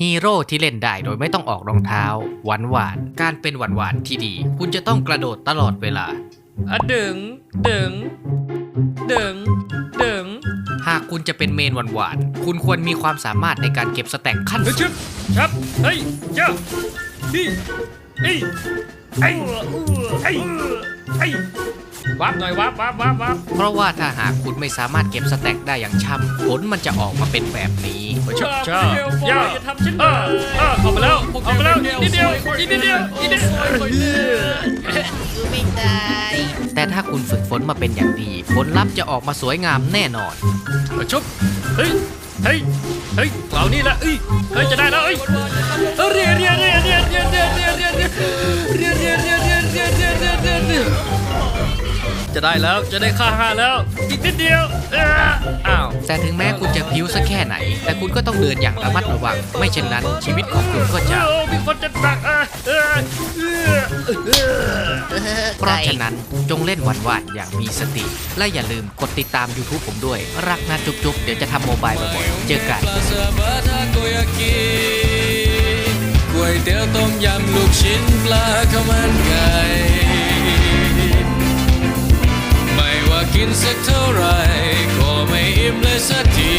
ฮีโร่ที่เล่นได้โดยไม่ต้องออกรองเท้า หวานหวานๆการเป็นหวานหวานๆที่ดี คุณจะต้องกระโดดตลอดเวลาอะดึงดึงดึงดึงหากคุณจะเป็นเมนหวานหวานๆคุณควรมีความสามารถในการเก็บสแต็กขั้นเฮ้ยสูชึงบชับเฮ้ยเจ้าพี่เฮ้ยไอ้ไอ้ไอ้ วับหน่อยวับวับวับวับเพราะว่าถ้าหากคุณไม่สามารถเก็บสแต็กได้อย่างช่ำผลมันจะออกมาเป็นแบบนี้ชอบชอบย่าอย่าทำฉันเลยเออออกมาแล้วออกมาแล้วอีกนิดเดียวอีกนิดเดียวอีกนิดเดียวไม่ได้แต่ถ้าคุณฝึกฝนมาเป็นอย่างดี ผลลัพธ์จะออกมาสวยงามแน่นอนชุบเฮ้ยเฮ้ยเฮ้ยเหล่านี้ละเอ้ยเฮ้ยจะได้แล้วเอ้ยเรียเรียเรียเรียเรีย จะได้แล้วจะได้ค่าห้าแล้วอีกนิดเดียวเอ้ออ้าวแต่ถึงแม้คุณจะพิ้วสักแค่ไหน แต่คุณก็ต้องเดินอย่างระมัดระวัง ไม่เช่นนั้นชีวิตของคุณก็จะโอ้มีคนจะตักอะเออเออเออเพราะฉะนั้นจงเล่นวันวานๆอย่างมีสติ และอย่าลืมกดติดตาม YouTube ผมด้วย รักนะจุ๊บๆ เดี๋ยวจะทำโมบายบ่อยๆเจอกันปลาซาบะทาโกยากิก๋วยเตี๋ยวต้มยำลูกชิ้นปลา สักเท่าไรก็ไม่อิ่มเลยสักที